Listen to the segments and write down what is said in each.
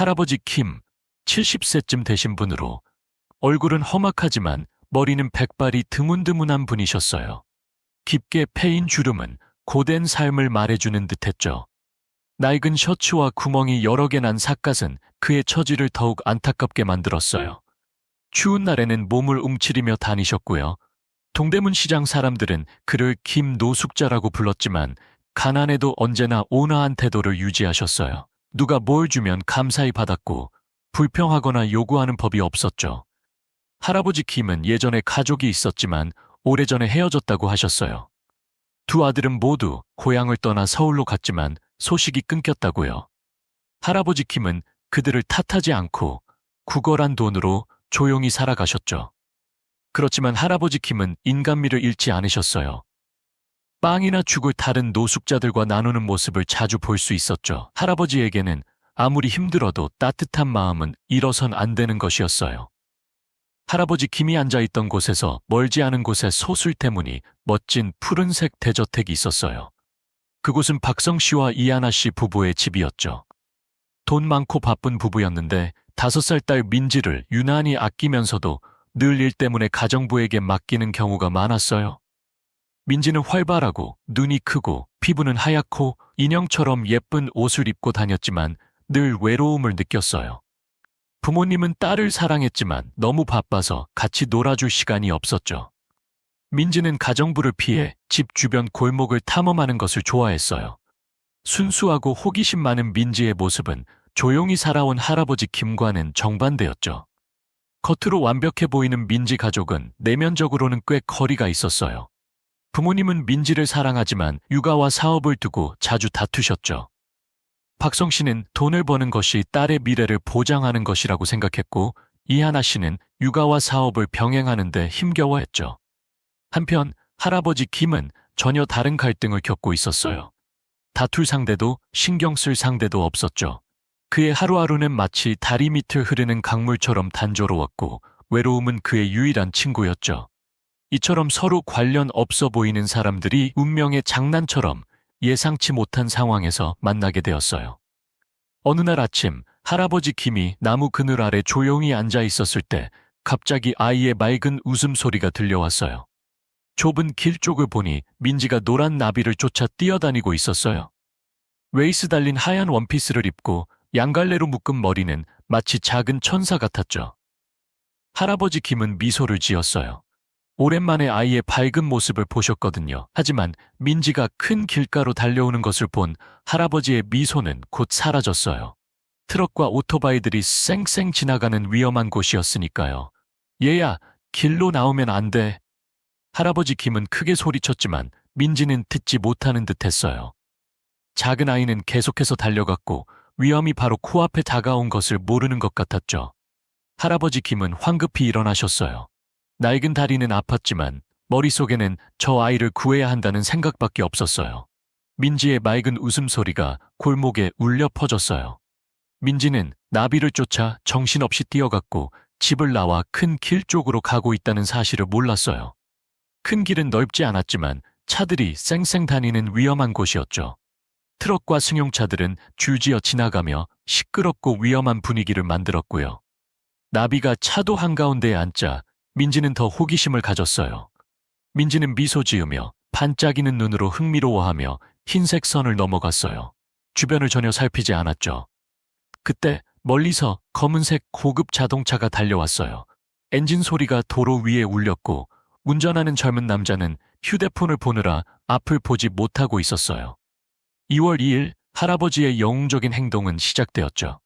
할아버지 킴, 70세쯤 되신 분으로 얼굴은 험악하지만 머리는 백발이 드문드문한 분이셨어요. 깊게 패인 주름은 고된 삶을 말해주는 듯했죠. 낡은 셔츠와 구멍이 여러 개 난 삿갓은 그의 처지를 더욱 안타깝게 만들었어요. 추운 날에는 몸을 움츠리며 다니셨고요. 동대문 시장 사람들은 그를 김 노숙자라고 불렀지만 가난에도 언제나 온화한 태도를 유지하셨어요. 누가 뭘 주면 감사히 받았고 불평하거나 요구하는 법이 없었죠. 할아버지 김은 예전에 가족이 있었지만 오래전에 헤어졌다고 하셨어요. 두 아들은 모두 고향을 떠나 서울로 갔지만 소식이 끊겼다고요. 할아버지 김은 그들을 탓하지 않고 구걸한 돈으로 조용히 살아가셨죠. 그렇지만 할아버지 김은 인간미를 잃지 않으셨어요. 빵이나 죽을 다른 노숙자들과 나누는 모습을 자주 볼 수 있었죠. 할아버지에게는 아무리 힘들어도 따뜻한 마음은 잃어선 안 되는 것이었어요. 할아버지 김이 앉아있던 곳에서 멀지 않은 곳에 소술대문이 멋진 푸른색 대저택이 있었어요. 그곳은 박성 씨와 이하나 씨 부부의 집이었죠. 돈 많고 바쁜 부부였는데 다섯 살 딸 민지를 유난히 아끼면서도 늘 일 때문에 가정부에게 맡기는 경우가 많았어요. 민지는 활발하고 눈이 크고 피부는 하얗고 인형처럼 예쁜 옷을 입고 다녔지만 늘 외로움을 느꼈어요. 부모님은 딸을 사랑했지만 너무 바빠서 같이 놀아줄 시간이 없었죠. 민지는 가정부를 피해 집 주변 골목을 탐험하는 것을 좋아했어요. 순수하고 호기심 많은 민지의 모습은 조용히 살아온 할아버지 김과는 정반대였죠. 겉으로 완벽해 보이는 민지 가족은 내면적으로는 꽤 거리가 있었어요. 부모님은 민지를 사랑하지만 육아와 사업을 두고 자주 다투셨죠. 박성 씨는 돈을 버는 것이 딸의 미래를 보장하는 것이라고 생각했고 이하나 씨는 육아와 사업을 병행하는데 힘겨워했죠. 한편 할아버지 김은 전혀 다른 갈등을 겪고 있었어요. 다툴 상대도 신경 쓸 상대도 없었죠. 그의 하루하루는 마치 다리 밑을 흐르는 강물처럼 단조로웠고 외로움은 그의 유일한 친구였죠. 이처럼 서로 관련 없어 보이는 사람들이 운명의 장난처럼 예상치 못한 상황에서 만나게 되었어요. 어느 날 아침 할아버지 김이 나무 그늘 아래 조용히 앉아 있었을 때 갑자기 아이의 맑은 웃음소리가 들려왔어요. 좁은 길 쪽을 보니 민지가 노란 나비를 쫓아 뛰어다니고 있었어요. 웨이스 달린 하얀 원피스를 입고 양갈래로 묶은 머리는 마치 작은 천사 같았죠. 할아버지 김은 미소를 지었어요. 오랜만에 아이의 밝은 모습을 보셨거든요. 하지만 민지가 큰 길가로 달려오는 것을 본 할아버지의 미소는 곧 사라졌어요. 트럭과 오토바이들이 쌩쌩 지나가는 위험한 곳이었으니까요. 얘야, 길로 나오면 안 돼. 할아버지 김은 크게 소리쳤지만 민지는 듣지 못하는 듯 했어요. 작은 아이는 계속해서 달려갔고 위험이 바로 코앞에 다가온 것을 모르는 것 같았죠. 할아버지 김은 황급히 일어나셨어요. 낡은 다리는 아팠지만 머릿속에는 저 아이를 구해야 한다는 생각밖에 없었어요. 민지의 맑은 웃음소리가 골목에 울려 퍼졌어요. 민지는 나비를 쫓아 정신없이 뛰어갔고 집을 나와 큰 길 쪽으로 가고 있다는 사실을 몰랐어요. 큰 길은 넓지 않았지만 차들이 쌩쌩 다니는 위험한 곳이었죠. 트럭과 승용차들은 줄지어 지나가며 시끄럽고 위험한 분위기를 만들었고요. 나비가 차도 한가운데에 앉자 민지는 더 호기심을 가졌어요. 민지는 미소 지으며 반짝이는 눈으로 흥미로워하며 흰색 선을 넘어갔어요. 주변을 전혀 살피지 않았죠. 그때 멀리서 검은색 고급 자동차가 달려왔어요. 엔진 소리가 도로 위에 울렸고 운전하는 젊은 남자는 휴대폰을 보느라 앞을 보지 못하고 있었어요. 2월 2일 할아버지의 영웅적인 행동은 시작되었죠.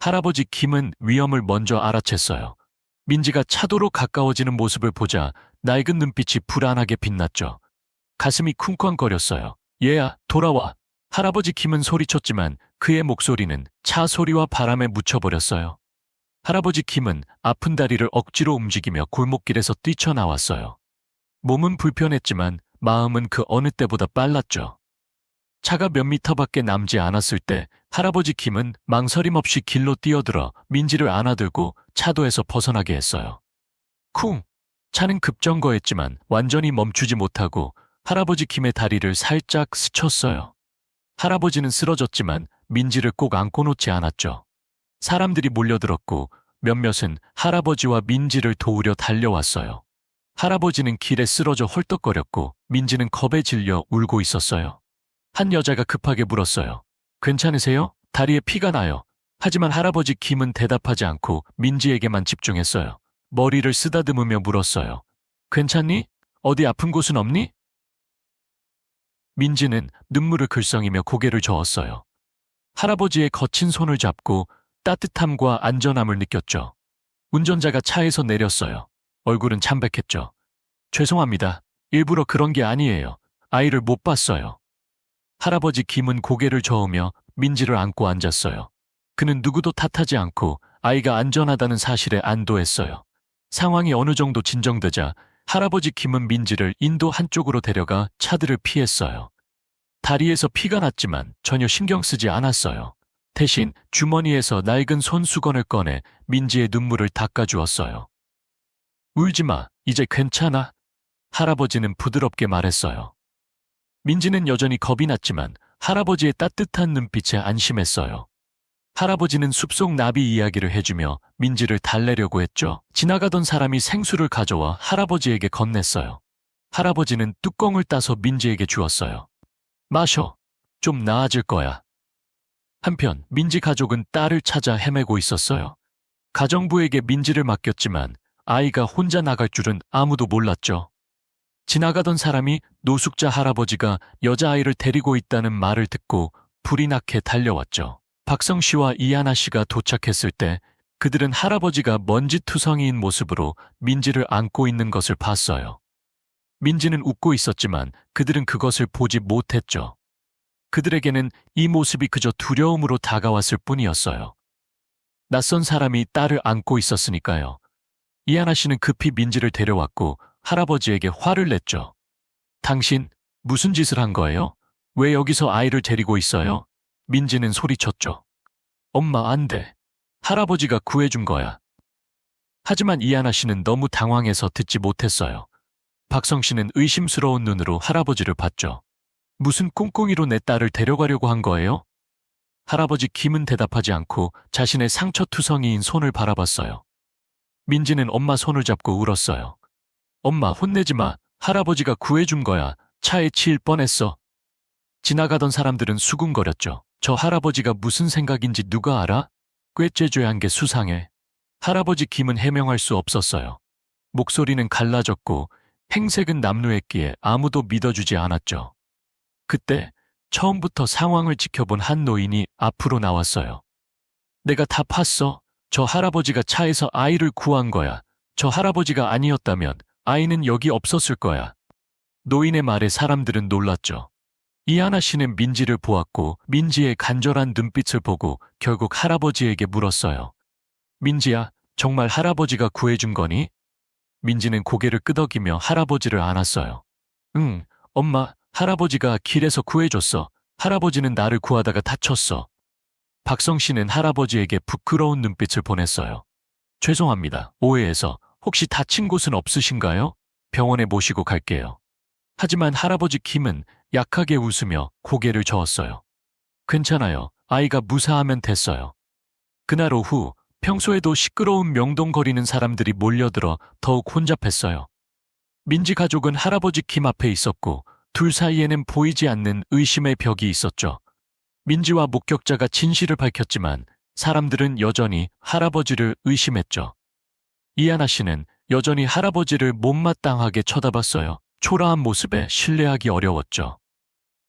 할아버지 김은 위험을 먼저 알아챘어요. 민지가 차도로 가까워지는 모습을 보자 낡은 눈빛이 불안하게 빛났죠. 가슴이 쿵쾅거렸어요. 얘야, 돌아와. 할아버지 김은 소리쳤지만 그의 목소리는 차 소리와 바람에 묻혀버렸어요. 할아버지 김은 아픈 다리를 억지로 움직이며 골목길에서 뛰쳐나왔어요. 몸은 불편했지만 마음은 그 어느 때보다 빨랐죠. 차가 몇 미터밖에 남지 않았을 때 할아버지 김은 망설임 없이 길로 뛰어들어 민지를 안아들고 차도에서 벗어나게 했어요. 쿵! 차는 급정거했지만 완전히 멈추지 못하고 할아버지 김의 다리를 살짝 스쳤어요. 할아버지는 쓰러졌지만 민지를 꼭 안고 놓지 않았죠. 사람들이 몰려들었고 몇몇은 할아버지와 민지를 도우려 달려왔어요. 할아버지는 길에 쓰러져 헐떡거렸고 민지는 겁에 질려 울고 있었어요. 한 여자가 급하게 물었어요. 괜찮으세요? 다리에 피가 나요. 하지만 할아버지 김은 대답하지 않고 민지에게만 집중했어요. 머리를 쓰다듬으며 물었어요. 괜찮니? 어디 아픈 곳은 없니? 민지는 눈물을 글썽이며 고개를 저었어요. 할아버지의 거친 손을 잡고 따뜻함과 안전함을 느꼈죠. 운전자가 차에서 내렸어요. 얼굴은 참백했죠. 죄송합니다. 일부러 그런 게 아니에요. 아이를 못 봤어요. 할아버지 김은 고개를 저으며 민지를 안고 앉았어요. 그는 누구도 탓하지 않고 아이가 안전하다는 사실에 안도했어요. 상황이 어느 정도 진정되자 할아버지 김은 민지를 인도 한쪽으로 데려가 차들을 피했어요. 다리에서 피가 났지만 전혀 신경 쓰지 않았어요. 대신 주머니에서 낡은 손수건을 꺼내 민지의 눈물을 닦아주었어요. 울지 마, 이제 괜찮아. 할아버지는 부드럽게 말했어요. 민지는 여전히 겁이 났지만 할아버지의 따뜻한 눈빛에 안심했어요. 할아버지는 숲속 나비 이야기를 해주며 민지를 달래려고 했죠. 지나가던 사람이 생수를 가져와 할아버지에게 건넸어요. 할아버지는 뚜껑을 따서 민지에게 주었어요. 마셔. 좀 나아질 거야. 한편 민지 가족은 딸을 찾아 헤매고 있었어요. 가정부에게 민지를 맡겼지만 아이가 혼자 나갈 줄은 아무도 몰랐죠. 지나가던 사람이 노숙자 할아버지가 여자아이를 데리고 있다는 말을 듣고 불이 나게 달려왔죠. 박성 씨와 이하나 씨가 도착했을 때 그들은 할아버지가 먼지투성이인 모습으로 민지를 안고 있는 것을 봤어요. 민지는 웃고 있었지만 그들은 그것을 보지 못했죠. 그들에게는 이 모습이 그저 두려움으로 다가왔을 뿐이었어요. 낯선 사람이 딸을 안고 있었으니까요. 이하나 씨는 급히 민지를 데려왔고 할아버지에게 화를 냈죠. 당신 무슨 짓을 한 거예요? 왜 여기서 아이를 데리고 있어요? 민지는 소리쳤죠. 엄마 안 돼. 할아버지가 구해준 거야. 하지만 이하나 씨는 너무 당황해서 듣지 못했어요. 박성 씨는 의심스러운 눈으로 할아버지를 봤죠. 무슨 꿍꿍이로 내 딸을 데려가려고 한 거예요? 할아버지 김은 대답하지 않고 자신의 상처투성이인 손을 바라봤어요. 민지는 엄마 손을 잡고 울었어요. 엄마 혼내지 마. 할아버지가 구해준 거야. 차에 치일 뻔했어. 지나가던 사람들은 수군거렸죠. 저 할아버지가 무슨 생각인지 누가 알아? 꾀죄죄한 게 수상해. 할아버지 김은 해명할 수 없었어요. 목소리는 갈라졌고 행색은 남루했기에 아무도 믿어주지 않았죠. 그때 처음부터 상황을 지켜본 한 노인이 앞으로 나왔어요. 내가 다 팠어. 저 할아버지가 차에서 아이를 구한 거야. 저 할아버지가 아니었다면 아이는 여기 없었을 거야. 노인의 말에 사람들은 놀랐죠. 이하나 씨는 민지를 보았고 민지의 간절한 눈빛을 보고 결국 할아버지에게 물었어요. 민지야, 정말 할아버지가 구해준 거니? 민지는 고개를 끄덕이며 할아버지를 안았어요. 응, 엄마, 할아버지가 길에서 구해줬어. 할아버지는 나를 구하다가 다쳤어. 박성 씨는 할아버지에게 부끄러운 눈빛을 보냈어요. 죄송합니다. 오해해서 혹시 다친 곳은 없으신가요? 병원에 모시고 갈게요. 하지만 할아버지 김은 약하게 웃으며 고개를 저었어요. 괜찮아요. 아이가 무사하면 됐어요. 그날 오후 평소에도 시끄러운 명동거리는 사람들이 몰려들어 더욱 혼잡했어요. 민지 가족은 할아버지 김 앞에 있었고 둘 사이에는 보이지 않는 의심의 벽이 있었죠. 민지와 목격자가 진실을 밝혔지만 사람들은 여전히 할아버지를 의심했죠. 이하나 씨는 여전히 할아버지를 못마땅하게 쳐다봤어요. 초라한 모습에 신뢰하기 어려웠죠.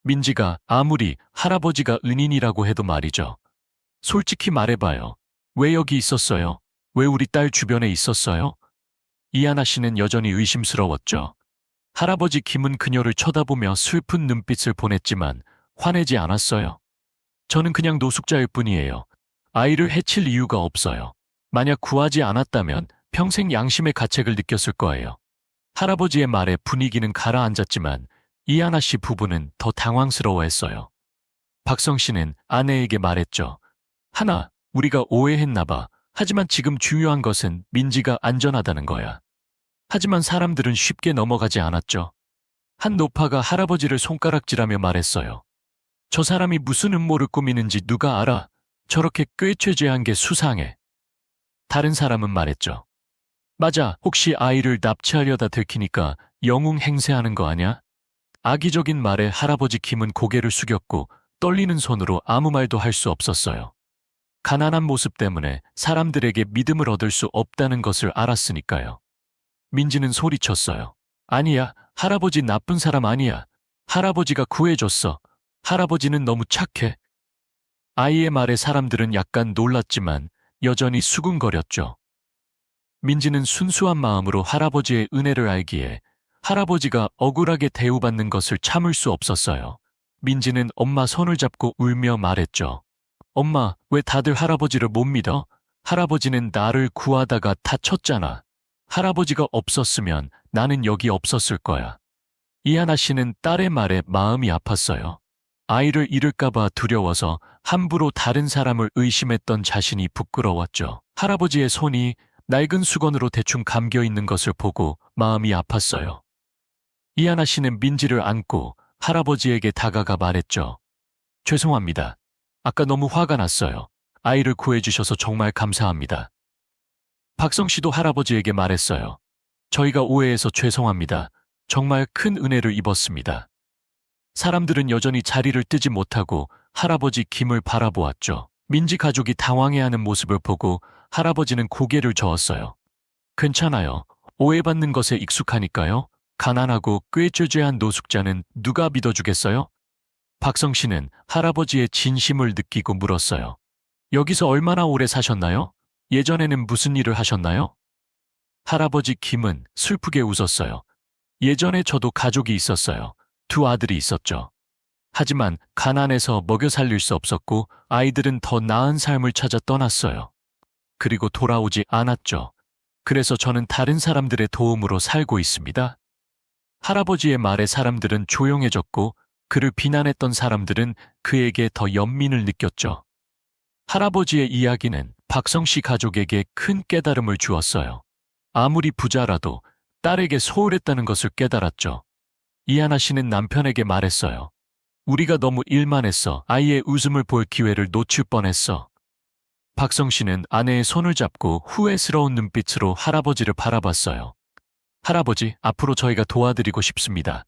민지가 아무리 할아버지가 은인이라고 해도 말이죠. 솔직히 말해봐요. 왜 여기 있었어요? 왜 우리 딸 주변에 있었어요? 이하나 씨는 여전히 의심스러웠죠. 할아버지 김은 그녀를 쳐다보며 슬픈 눈빛을 보냈지만 화내지 않았어요. 저는 그냥 노숙자일 뿐이에요. 아이를 해칠 이유가 없어요. 만약 구하지 않았다면 평생 양심의 가책을 느꼈을 거예요. 할아버지의 말에 분위기는 가라앉았지만 이하나 씨 부부는 더 당황스러워했어요. 박성 씨는 아내에게 말했죠. 하나, 우리가 오해했나 봐. 하지만 지금 중요한 것은 민지가 안전하다는 거야. 하지만 사람들은 쉽게 넘어가지 않았죠. 한 노파가 할아버지를 손가락질하며 말했어요. 저 사람이 무슨 음모를 꾸미는지 누가 알아? 저렇게 꾀죄죄한 게 수상해. 다른 사람은 말했죠. 맞아, 혹시 아이를 납치하려다 들키니까 영웅 행세하는 거 아냐? 악의적인 말에 할아버지 김은 고개를 숙였고 떨리는 손으로 아무 말도 할 수 없었어요. 가난한 모습 때문에 사람들에게 믿음을 얻을 수 없다는 것을 알았으니까요. 민지는 소리쳤어요. 아니야, 할아버지 나쁜 사람 아니야. 할아버지가 구해줬어. 할아버지는 너무 착해. 아이의 말에 사람들은 약간 놀랐지만 여전히 수군거렸죠. 민지는 순수한 마음으로 할아버지의 은혜를 알기에 할아버지가 억울하게 대우받는 것을 참을 수 없었어요. 민지는 엄마 손을 잡고 울며 말했죠. 엄마, 왜 다들 할아버지를 못 믿어? 할아버지는 나를 구하다가 다쳤잖아. 할아버지가 없었으면 나는 여기 없었을 거야. 이하나 씨는 딸의 말에 마음이 아팠어요. 아이를 잃을까봐 두려워서 함부로 다른 사람을 의심했던 자신이 부끄러웠죠. 할아버지의 손이 낡은 수건으로 대충 감겨 있는 것을 보고 마음이 아팠어요. 이하나 씨는 민지를 안고 할아버지에게 다가가 말했죠. 죄송합니다. 아까 너무 화가 났어요. 아이를 구해주셔서 정말 감사합니다. 박성 씨도 할아버지에게 말했어요. 저희가 오해해서 죄송합니다. 정말 큰 은혜를 입었습니다. 사람들은 여전히 자리를 뜨지 못하고 할아버지 김을 바라보았죠. 민지 가족이 당황해하는 모습을 보고 할아버지는 고개를 저었어요. 괜찮아요. 오해받는 것에 익숙하니까요. 가난하고 꾀죄죄한 노숙자는 누가 믿어주겠어요? 박성 씨는 할아버지의 진심을 느끼고 물었어요. 여기서 얼마나 오래 사셨나요? 예전에는 무슨 일을 하셨나요? 할아버지 김은 슬프게 웃었어요. 예전에 저도 가족이 있었어요. 두 아들이 있었죠. 하지만 가난해서 먹여 살릴 수 없었고 아이들은 더 나은 삶을 찾아 떠났어요. 그리고 돌아오지 않았죠. 그래서 저는 다른 사람들의 도움으로 살고 있습니다. 할아버지의 말에 사람들은 조용해졌고 그를 비난했던 사람들은 그에게 더 연민을 느꼈죠. 할아버지의 이야기는 박성 씨 가족에게 큰 깨달음을 주었어요. 아무리 부자라도 딸에게 소홀했다는 것을 깨달았죠. 이하나 씨는 남편에게 말했어요. 우리가 너무 일만 했어. 아이의 웃음을 볼 기회를 놓칠 뻔했어. 박성 씨는 아내의 손을 잡고 후회스러운 눈빛으로 할아버지를 바라봤어요. 할아버지, 앞으로 저희가 도와드리고 싶습니다.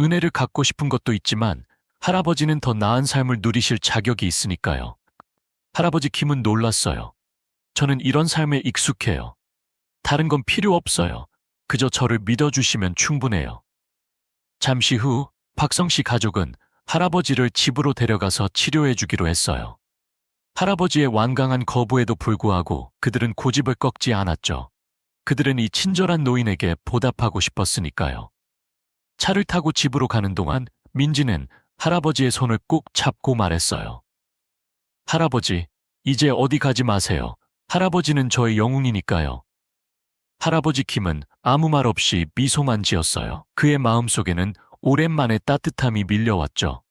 은혜를 갖고 싶은 것도 있지만 할아버지는 더 나은 삶을 누리실 자격이 있으니까요. 할아버지 김은 놀랐어요. 저는 이런 삶에 익숙해요. 다른 건 필요 없어요. 그저 저를 믿어주시면 충분해요. 잠시 후 박성 씨 가족은 할아버지를 집으로 데려가서 치료해 주기로 했어요. 할아버지의 완강한 거부에도 불구하고 그들은 고집을 꺾지 않았죠. 그들은 이 친절한 노인에게 보답하고 싶었으니까요. 차를 타고 집으로 가는 동안 민지는 할아버지의 손을 꼭 잡고 말했어요. 할아버지, 이제 어디 가지 마세요. 할아버지는 저의 영웅이니까요. 할아버지 김은 아무 말 없이 미소만 지었어요. 그의 마음속에는 오랜만에 따뜻함이 밀려왔죠.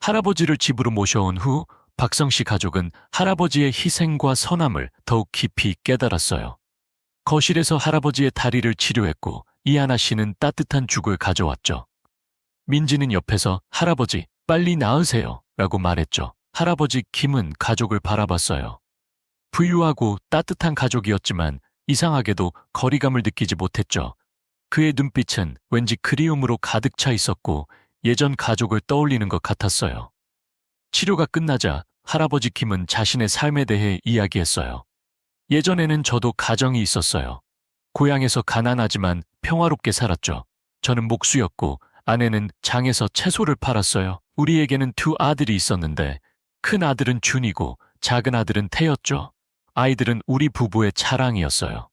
할아버지를 집으로 모셔온 후 박성 씨 가족은 할아버지의 희생과 선함을 더욱 깊이 깨달았어요. 거실에서 할아버지의 다리를 치료했고 이하나 씨는 따뜻한 죽을 가져왔죠. 민지는 옆에서 할아버지 빨리 나으세요 라고 말했죠. 할아버지 김은 가족을 바라봤어요. 부유하고 따뜻한 가족이었지만 이상하게도 거리감을 느끼지 못했죠. 그의 눈빛은 왠지 그리움으로 가득 차 있었고 예전 가족을 떠올리는 것 같았어요. 치료가 끝나자 할아버지 김은 자신의 삶에 대해 이야기했어요. 예전에는 저도 가정이 있었어요. 고향에서 가난하지만 평화롭게 살았죠. 저는 목수였고 아내는 장에서 채소를 팔았어요. 우리에게는 두 아들이 있었는데 큰 아들은 준이고 작은 아들은 태였죠. 아이들은 우리 부부의 자랑이었어요.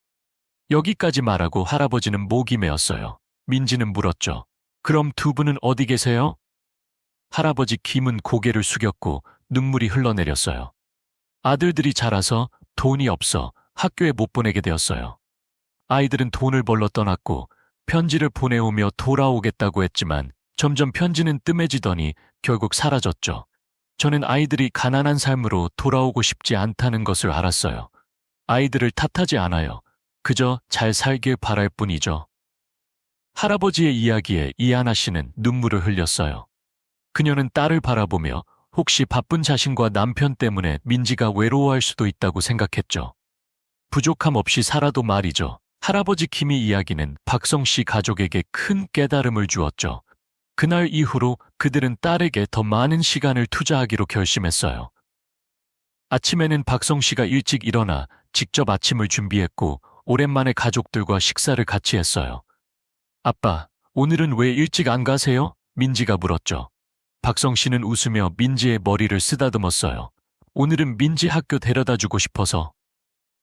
여기까지 말하고 할아버지는 목이 메었어요. 민지는 물었죠. 그럼 두 분은 어디 계세요? 할아버지 김은 고개를 숙였고 눈물이 흘러내렸어요. 아들들이 자라서 돈이 없어 학교에 못 보내게 되었어요. 아이들은 돈을 벌러 떠났고 편지를 보내오며 돌아오겠다고 했지만 점점 편지는 뜸해지더니 결국 사라졌죠. 저는 아이들이 가난한 삶으로 돌아오고 싶지 않다는 것을 알았어요. 아이들을 탓하지 않아요. 그저 잘 살길 바랄 뿐이죠. 할아버지의 이야기에 이하나 씨는 눈물을 흘렸어요. 그녀는 딸을 바라보며 혹시 바쁜 자신과 남편 때문에 민지가 외로워할 수도 있다고 생각했죠. 부족함 없이 살아도 말이죠. 할아버지 김이 이야기는 박성 씨 가족에게 큰 깨달음을 주었죠. 그날 이후로 그들은 딸에게 더 많은 시간을 투자하기로 결심했어요. 아침에는 박성 씨가 일찍 일어나 직접 아침을 준비했고 오랜만에 가족들과 식사를 같이 했어요. 아빠, 오늘은 왜 일찍 안 가세요? 민지가 물었죠. 박성 씨는 웃으며 민지의 머리를 쓰다듬었어요. 오늘은 민지 학교 데려다 주고 싶어서.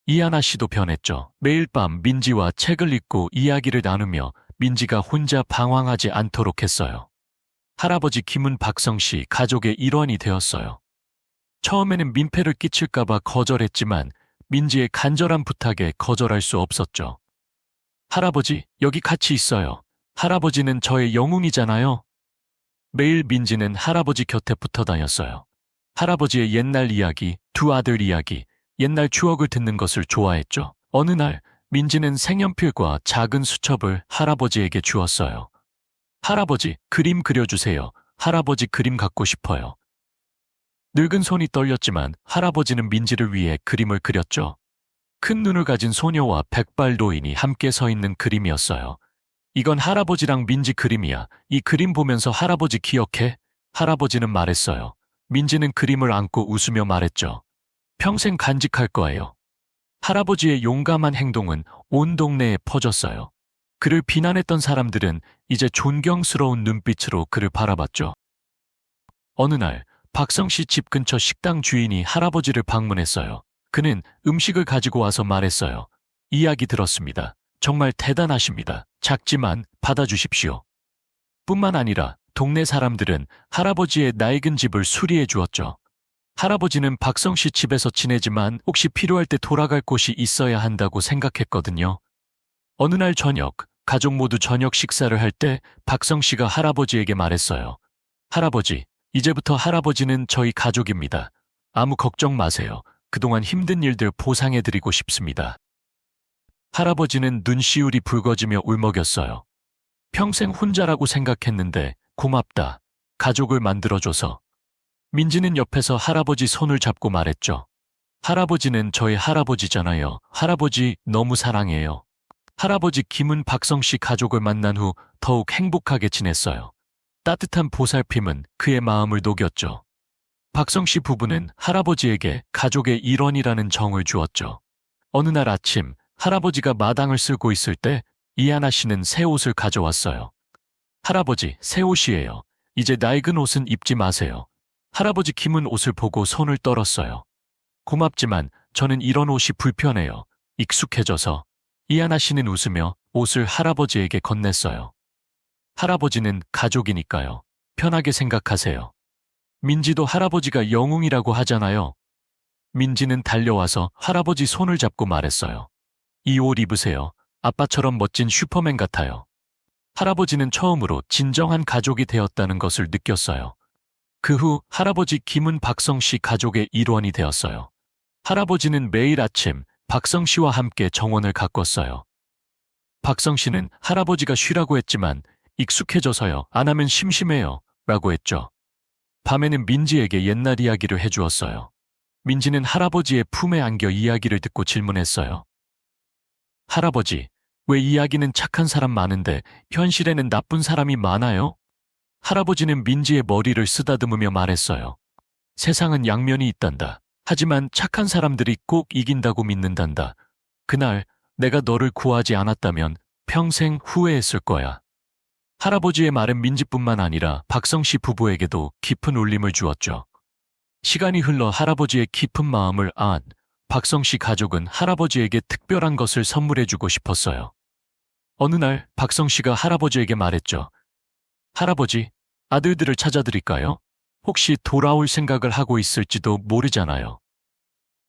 이하나 씨도 변했죠. 매일 밤 민지와 책을 읽고 이야기를 나누며 민지가 혼자 방황하지 않도록 했어요. 할아버지 김은 박성 씨 가족의 일원이 되었어요. 처음에는 민폐를 끼칠까봐 거절했지만 민지의 간절한 부탁에 거절할 수 없었죠. 할아버지, 여기 같이 있어요. 할아버지는 저의 영웅이잖아요. 매일 민지는 할아버지 곁에 붙어 다녔어요. 할아버지의 옛날 이야기, 두 아들 이야기, 옛날 추억을 듣는 것을 좋아했죠. 어느 날 민지는 색연필과 작은 수첩을 할아버지에게 주었어요. 할아버지, 그림 그려주세요. 할아버지 그림 갖고 싶어요. 늙은 손이 떨렸지만 할아버지는 민지를 위해 그림을 그렸죠. 큰 눈을 가진 소녀와 백발 노인이 함께 서 있는 그림이었어요. 이건 할아버지랑 민지 그림이야. 이 그림 보면서 할아버지 기억해? 할아버지는 말했어요. 민지는 그림을 안고 웃으며 말했죠. 평생 간직할 거예요. 할아버지의 용감한 행동은 온 동네에 퍼졌어요. 그를 비난했던 사람들은 이제 존경스러운 눈빛으로 그를 바라봤죠. 어느 날 박성 씨 집 근처 식당 주인이 할아버지를 방문했어요. 그는 음식을 가지고 와서 말했어요. 이야기 들었습니다. 정말 대단하십니다. 작지만 받아주십시오. 뿐만 아니라 동네 사람들은 할아버지의 낡은 집을 수리해 주었죠. 할아버지는 박성 씨 집에서 지내지만 혹시 필요할 때 돌아갈 곳이 있어야 한다고 생각했거든요. 어느 날 저녁, 가족 모두 저녁 식사를 할 때 박성 씨가 할아버지에게 말했어요. 할아버지, 이제부터 할아버지는 저희 가족입니다. 아무 걱정 마세요. 그동안 힘든 일들 보상해드리고 싶습니다. 할아버지는 눈시울이 붉어지며 울먹였어요. 평생 혼자라고 생각했는데 고맙다. 가족을 만들어줘서. 민지는 옆에서 할아버지 손을 잡고 말했죠. 할아버지는 저의 할아버지잖아요. 할아버지 너무 사랑해요. 할아버지 김은 박성 씨 가족을 만난 후 더욱 행복하게 지냈어요. 따뜻한 보살핌은 그의 마음을 녹였죠. 박성 씨 부부는 할아버지에게 가족의 일원이라는 정을 주었죠. 어느 날 아침 할아버지가 마당을 쓸고 있을 때 이하나 씨는 새 옷을 가져왔어요. 할아버지, 새 옷이에요. 이제 낡은 옷은 입지 마세요. 할아버지 김은 옷을 보고 손을 떨었어요. 고맙지만 저는 이런 옷이 불편해요. 익숙해져서. 이하나 씨는 웃으며 옷을 할아버지에게 건넸어요. 할아버지는 가족이니까요. 편하게 생각하세요. 민지도 할아버지가 영웅이라고 하잖아요. 민지는 달려와서 할아버지 손을 잡고 말했어요. 이 옷 입으세요. 아빠처럼 멋진 슈퍼맨 같아요. 할아버지는 처음으로 진정한 가족이 되었다는 것을 느꼈어요. 그 후 할아버지 김은 박성 씨 가족의 일원이 되었어요. 할아버지는 매일 아침 박성 씨와 함께 정원을 가꿨어요. 박성 씨는 할아버지가 쉬라고 했지만 익숙해져서요. 안 하면 심심해요. 라고 했죠. 밤에는 민지에게 옛날 이야기를 해주었어요. 민지는 할아버지의 품에 안겨 이야기를 듣고 질문했어요. 할아버지, 왜 이야기는 착한 사람 많은데 현실에는 나쁜 사람이 많아요? 할아버지는 민지의 머리를 쓰다듬으며 말했어요. 세상은 양면이 있단다. 하지만 착한 사람들이 꼭 이긴다고 믿는단다. 그날 내가 너를 구하지 않았다면 평생 후회했을 거야. 할아버지의 말은 민지뿐만 아니라 박성 씨 부부에게도 깊은 울림을 주었죠. 시간이 흘러 할아버지의 깊은 마음을 안 박성 씨 가족은 할아버지에게 특별한 것을 선물해주고 싶었어요. 어느 날 박성 씨가 할아버지에게 말했죠. 할아버지, 아들들을 찾아드릴까요? 혹시 돌아올 생각을 하고 있을지도 모르잖아요.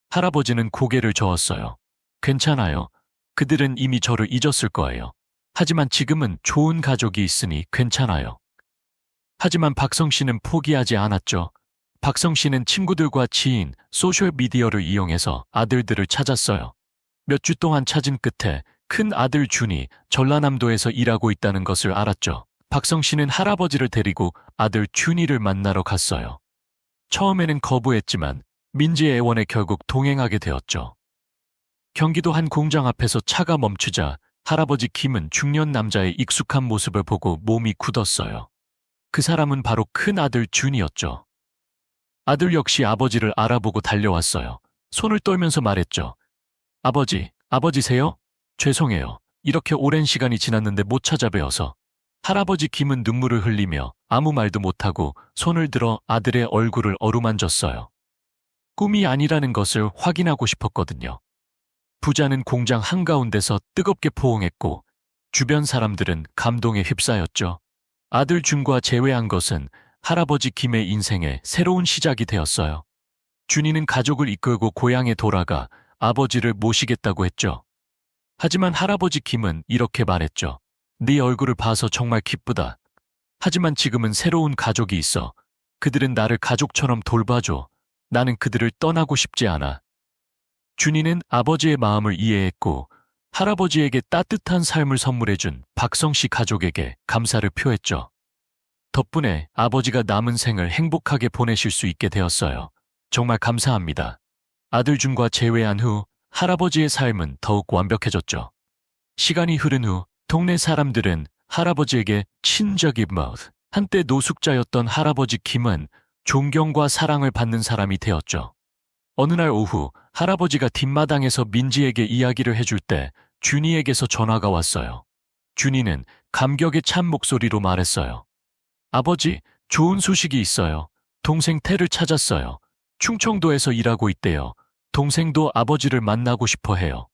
할아버지는 고개를 저었어요. 괜찮아요. 그들은 이미 저를 잊었을 거예요. 하지만 지금은 좋은 가족이 있으니 괜찮아요. 하지만 박성 씨는 포기하지 않았죠. 박성 씨는 친구들과 지인, 소셜미디어를 이용해서 아들들을 찾았어요. 몇 주 동안 찾은 끝에 큰 아들 준이 전라남도에서 일하고 있다는 것을 알았죠. 박성 씨는 할아버지를 데리고 아들 준이를 만나러 갔어요. 처음에는 거부했지만 민지의 애원에 결국 동행하게 되었죠. 경기도 한 공장 앞에서 차가 멈추자 할아버지 김은 중년 남자의 익숙한 모습을 보고 몸이 굳었어요. 그 사람은 바로 큰 아들 준이었죠. 아들 역시 아버지를 알아보고 달려왔어요. 손을 떨면서 말했죠. 아버지, 아버지세요? 죄송해요. 이렇게 오랜 시간이 지났는데 못 찾아뵈어서. 할아버지 김은 눈물을 흘리며 아무 말도 못하고 손을 들어 아들의 얼굴을 어루만졌어요. 꿈이 아니라는 것을 확인하고 싶었거든요. 부자는 공장 한가운데서 뜨겁게 포옹했고 주변 사람들은 감동에 휩싸였죠. 아들 준과 재회한 것은 할아버지 김의 인생의 새로운 시작이 되었어요. 준이는 가족을 이끌고 고향에 돌아가 아버지를 모시겠다고 했죠. 하지만 할아버지 김은 이렇게 말했죠. 네 얼굴을 봐서 정말 기쁘다. 하지만 지금은 새로운 가족이 있어. 그들은 나를 가족처럼 돌봐줘. 나는 그들을 떠나고 싶지 않아. 준이는 아버지의 마음을 이해했고 할아버지에게 따뜻한 삶을 선물해준 박성 씨 가족에게 감사를 표했죠. 덕분에 아버지가 남은 생을 행복하게 보내실 수 있게 되었어요. 정말 감사합니다. 아들 준과 재회한 후 할아버지의 삶은 더욱 완벽해졌죠. 시간이 흐른 후 동네 사람들은 할아버지에게 친적이 머스 한때 노숙자였던 할아버지 김은 존경과 사랑을 받는 사람이 되었죠. 어느 날 오후 할아버지가 뒷마당에서 민지에게 이야기를 해줄 때 준이에게서 전화가 왔어요. 준이는 감격에 찬 목소리로 말했어요. 아버지, 좋은 소식이 있어요. 동생 태를 찾았어요. 충청도에서 일하고 있대요. 동생도 아버지를 만나고 싶어 해요.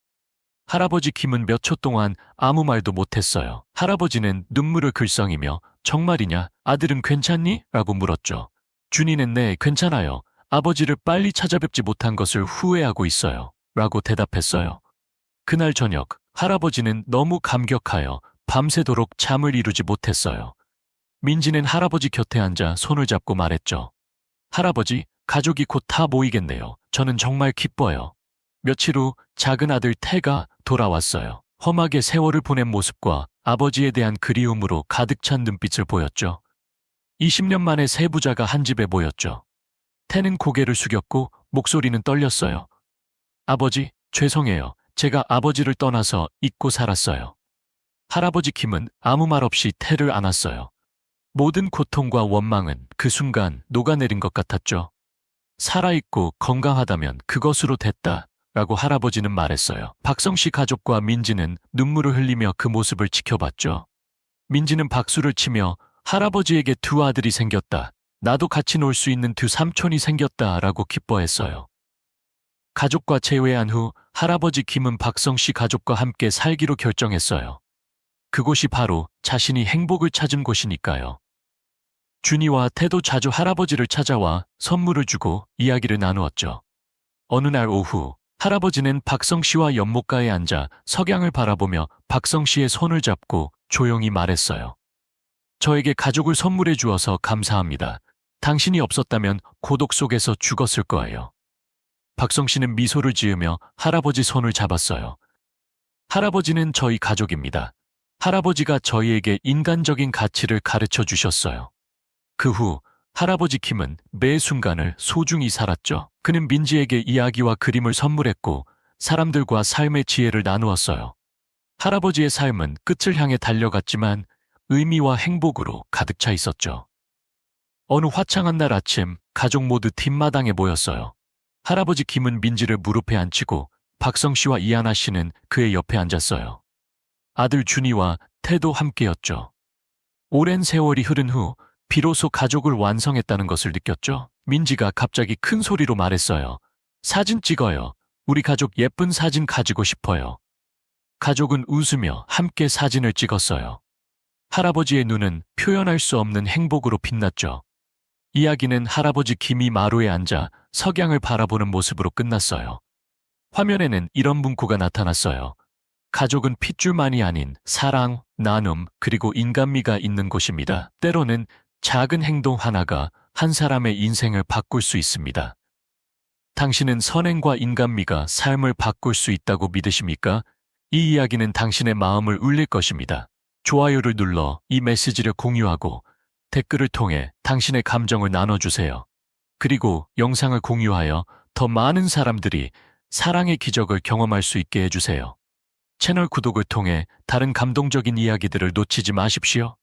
할아버지 김은 몇 초 동안 아무 말도 못했어요. 할아버지는 눈물을 글썽이며 정말이냐? 아들은 괜찮니? 라고 물었죠. 준이는 네, 괜찮아요. 아버지를 빨리 찾아뵙지 못한 것을 후회하고 있어요. 라고 대답했어요. 그날 저녁, 할아버지는 너무 감격하여 밤새도록 잠을 이루지 못했어요. 민지는 할아버지 곁에 앉아 손을 잡고 말했죠. 할아버지, 가족이 곧 다 모이겠네요. 저는 정말 기뻐요. 며칠 후 작은 아들 태가 돌아왔어요. 험하게 세월을 보낸 모습과 아버지에 대한 그리움으로 가득 찬 눈빛을 보였죠. 20년 만에 세 부자가 한 집에 모였죠. 태는 고개를 숙였고 목소리는 떨렸어요. 아버지, 죄송해요. 제가 아버지를 떠나서 잊고 살았어요. 할아버지 김은 아무 말 없이 태를 안았어요. 모든 고통과 원망은 그 순간 녹아내린 것 같았죠. 살아있고 건강하다면 그것으로 됐다. 라고 할아버지는 말했어요. 박성 씨 가족과 민지는 눈물을 흘리며 그 모습을 지켜봤죠. 민지는 박수를 치며 할아버지에게 두 아들이 생겼다. 나도 같이 놀 수 있는 두 삼촌이 생겼다. 라고 기뻐했어요. 가족과 재회한 후 할아버지 김은 박성 씨 가족과 함께 살기로 결정했어요. 그곳이 바로 자신이 행복을 찾은 곳이니까요. 준이와 태도 자주 할아버지를 찾아와 선물을 주고 이야기를 나누었죠. 어느 날 오후 할아버지는 박성 씨와 연못가에 앉아 석양을 바라보며 박성 씨의 손을 잡고 조용히 말했어요. 저에게 가족을 선물해 주어서 감사합니다. 당신이 없었다면 고독 속에서 죽었을 거예요. 박성 씨는 미소를 지으며 할아버지 손을 잡았어요. 할아버지는 저희 가족입니다. 할아버지가 저희에게 인간적인 가치를 가르쳐 주셨어요. 그 후 할아버지 김은 매 순간을 소중히 살았죠. 그는 민지에게 이야기와 그림을 선물했고 사람들과 삶의 지혜를 나누었어요. 할아버지의 삶은 끝을 향해 달려갔지만 의미와 행복으로 가득 차 있었죠. 어느 화창한 날 아침 가족 모두 뒷마당에 모였어요. 할아버지 김은 민지를 무릎에 앉히고 박성 씨와 이하나 씨는 그의 옆에 앉았어요. 아들 준이와 태도 함께였죠. 오랜 세월이 흐른 후 비로소 가족을 완성했다는 것을 느꼈죠. 민지가 갑자기 큰 소리로 말했어요. 사진 찍어요. 우리 가족 예쁜 사진 가지고 싶어요. 가족은 웃으며 함께 사진을 찍었어요. 할아버지의 눈은 표현할 수 없는 행복으로 빛났죠. 이야기는 할아버지 김이 마루에 앉아 석양을 바라보는 모습으로 끝났어요. 화면에는 이런 문구가 나타났어요. 가족은 핏줄만이 아닌 사랑, 나눔, 그리고 인간미가 있는 곳입니다. 때로는 작은 행동 하나가 한 사람의 인생을 바꿀 수 있습니다. 당신은 선행과 인간미가 삶을 바꿀 수 있다고 믿으십니까? 이 이야기는 당신의 마음을 울릴 것입니다. 좋아요를 눌러 이 메시지를 공유하고 댓글을 통해 당신의 감정을 나눠주세요. 그리고 영상을 공유하여 더 많은 사람들이 사랑의 기적을 경험할 수 있게 해주세요. 채널 구독을 통해 다른 감동적인 이야기들을 놓치지 마십시오.